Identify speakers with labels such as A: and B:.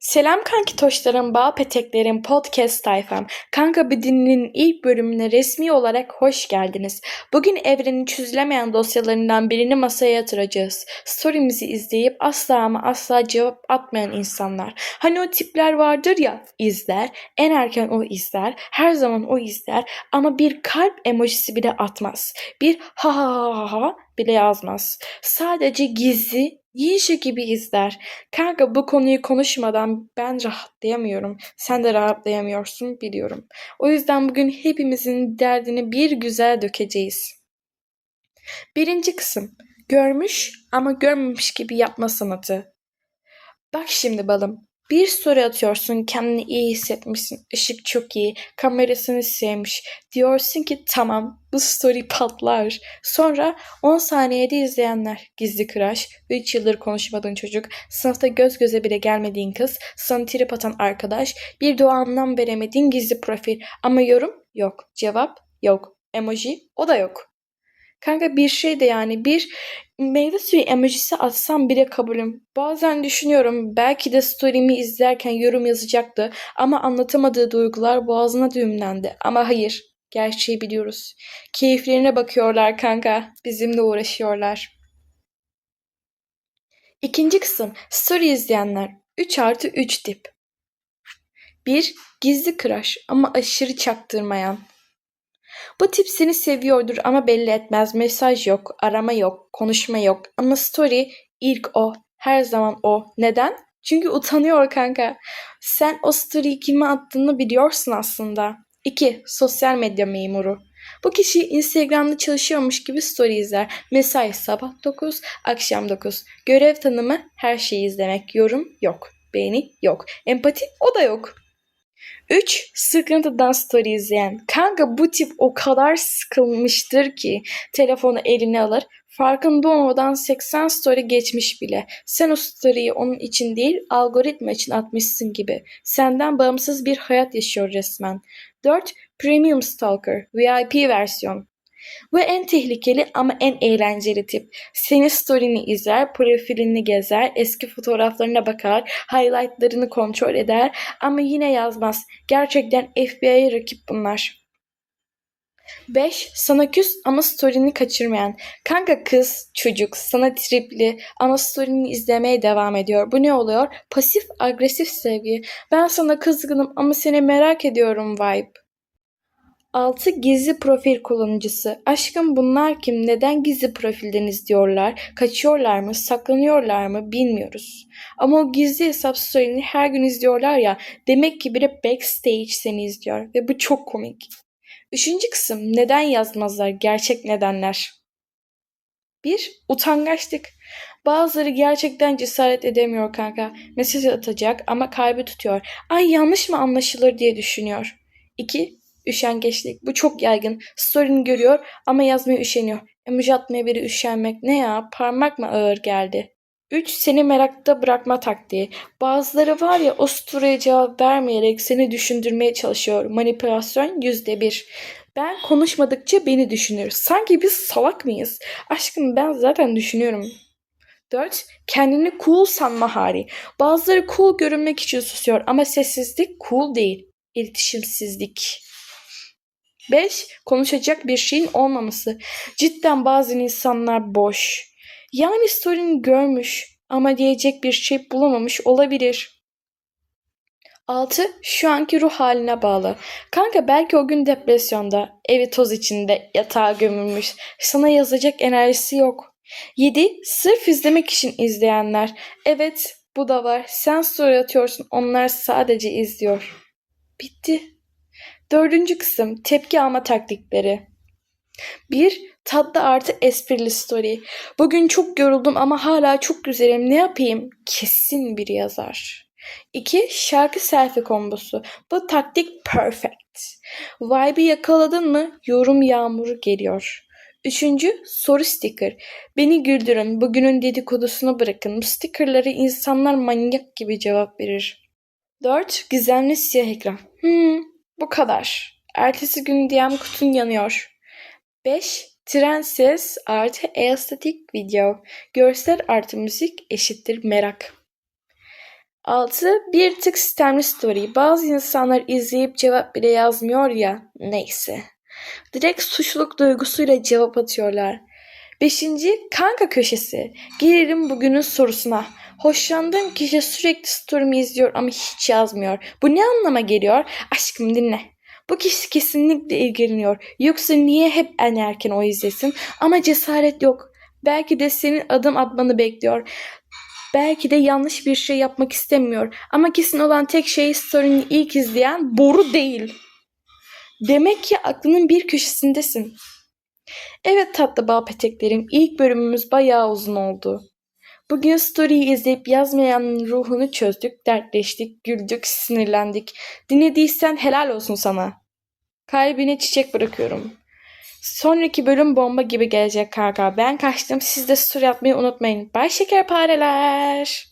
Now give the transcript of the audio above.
A: Selam kanki toşlarım, bağ peteklerim, podcast tayfam. Kanka Bidin'in ilk bölümüne resmi olarak hoş geldiniz. Bugün evrenin çözülemeyen dosyalarından birini masaya yatıracağız. Story'mizi izleyip asla ama asla cevap atmayan insanlar. Hani o tipler vardır ya, izler, en erken o izler, her zaman o izler ama bir kalp emojisi bile atmaz. Bir ha ha ha ha bile yazmaz. Sadece gizli, Yiyişe gibi izler. Kanka bu konuyu konuşmadan ben rahatlayamıyorum. Sen de rahatlayamıyorsun biliyorum. O yüzden bugün hepimizin derdini bir güzel dökeceğiz. Birinci kısım. Görmüş ama görmemiş gibi yapma sanatı. Bak şimdi balım. Bir story atıyorsun, kendini iyi hissetmişsin, ışık çok iyi, kamerasını sevmiş. Diyorsun ki tamam bu story patlar. Sonra 10 saniyede izleyenler, gizli crush, 3 yıldır konuşmadığın çocuk, sınıfta göz göze bile gelmediğin kız, sana trip atan arkadaş, bir doğa anlam veremediğin gizli profil. Ama yorum yok, cevap yok, emoji o da yok. Kanka bir şey de yani bir meyve suyu emojisi atsam bile kabulüm. Bazen düşünüyorum belki de story'mi izlerken yorum yazacaktı ama anlatamadığı duygular boğazına düğümlendi. Ama hayır, gerçeği biliyoruz. Keyiflerine bakıyorlar kanka, bizimle uğraşıyorlar. İkinci kısım, story izleyenler. 3 artı 3 tip. 1. Gizli crush ama aşırı çaktırmayan. Bu tip seni seviyordur ama belli etmez. Mesaj yok, arama yok, konuşma yok. Ama story ilk o. Her zaman o. Neden? Çünkü utanıyor kanka. Sen o story'i kime attığını biliyorsun aslında. 2. Sosyal medya memuru. Bu kişi Instagram'da çalışıyormuş gibi story izler. Mesai sabah 9, akşam 9. Görev tanımı her şeyi izlemek. Yorum yok. Beğeni yok. Empati o da yok. 3. Sıkıntıdan story izleyen. Kanka bu tip o kadar sıkılmıştır ki telefonu eline alır. Farkında olmadan 80 story geçmiş bile. Sen o story'yi onun için değil algoritma için atmışsın gibi. Senden bağımsız bir hayat yaşıyor resmen. 4. Premium Stalker VIP versiyon. Bu en tehlikeli ama en eğlenceli tip. Senin story'ni izler, profilini gezer, eski fotoğraflarına bakar, highlightlarını kontrol eder ama yine yazmaz. Gerçekten FBI'ye rakip bunlar. 5. Sana küs ama story'ni kaçırmayan. Kanka kız, çocuk, sana tripli ama story'ni izlemeye devam ediyor. Bu ne oluyor? Pasif agresif sevgi. Ben sana kızgınım ama seni merak ediyorum vibe. 6. Gizli profil kullanıcısı. Aşkım bunlar kim? Neden gizli profilden izliyorlar? Kaçıyorlar mı? Saklanıyorlar mı? Bilmiyoruz. Ama o gizli hesap story'ini her gün izliyorlar ya. Demek ki biri backstage seni izliyor. Ve bu çok komik. Üçüncü kısım. Neden yazmazlar? Gerçek nedenler. 1. Utangaçlık. Bazıları gerçekten cesaret edemiyor kanka. Mesaj atacak ama kalbi tutuyor. Ay yanlış mı anlaşılır diye düşünüyor. 2. Üşengeçlik. Bu çok yaygın. Story'ni görüyor ama yazmaya üşeniyor. Emoji atmaya biri üşenmek. Ne ya? Parmak mı ağır geldi? 3. Seni merakta bırakma taktiği. Bazıları var ya o story'e cevap vermeyerek seni düşündürmeye çalışıyor. Manipülasyon %1. Ben konuşmadıkça beni düşünür. Sanki biz salak mıyız? Aşkım ben zaten düşünüyorum. 4. Kendini cool sanma hali. Bazıları cool görünmek için susuyor ama sessizlik cool değil. İletişimsizlik. 5. Konuşacak bir şeyin olmaması. Cidden bazı insanlar boş. Yani story'ni görmüş ama diyecek bir şey bulamamış olabilir. 6. Şu anki ruh haline bağlı. Kanka belki o gün depresyonda, evi toz içinde, yatağa gömülmüş, sana yazacak enerjisi yok. 7. Sırf izlemek için izleyenler. Evet bu da var. Sen story atıyorsun onlar sadece izliyor. Bitti. Dördüncü kısım tepki alma taktikleri. 1. Tatlı artı esprili story. Bugün çok yoruldum ama hala çok güzelim. Ne yapayım? Kesin biri yazar. 2. Şarkı selfie kombosu. Bu taktik perfect. Vibe'ı yakaladın mı? Yorum yağmuru geliyor. Üçüncü soru sticker. Beni güldürün. Bugünün dedikodusunu bırakın. Bu stickerları insanlar manyak gibi cevap verir. 4. Gizemli siyah ekran. Hmm, bu kadar. Ertesi gün DM kutun yanıyor. 5. Tren ses artı estetik video. Görsel artı müzik eşittir merak. 6. Bir tık sistemli story. Bazı insanlar izleyip cevap bile yazmıyor ya. Neyse. Direkt suçluluk duygusuyla cevap atıyorlar. 5. Kanka köşesi. Gelelim bugünün sorusuna. Hoşlandığım kişi sürekli story'mi izliyor ama hiç yazmıyor. Bu ne anlama geliyor? Aşkım dinle. Bu kişi kesinlikle ilgileniyor. Yoksa niye hep en erken o izlesin? Ama cesaret yok. Belki de senin adım atmanı bekliyor. Belki de yanlış bir şey yapmak istemiyor. Ama kesin olan tek şey story'ni ilk izleyen boru değil. Demek ki aklının bir köşesindesin. Evet tatlı bal peteklerim. İlk bölümümüz bayağı uzun oldu. Bugün story'yi izleyip yazmayanın ruhunu çözdük, dertleştik, güldük, sinirlendik. Dinlediysen helal olsun sana. Kalbine çiçek bırakıyorum. Sonraki bölüm bomba gibi gelecek kanka. Ben kaçtım. Siz de story atmayı unutmayın. Bay şekerpareler.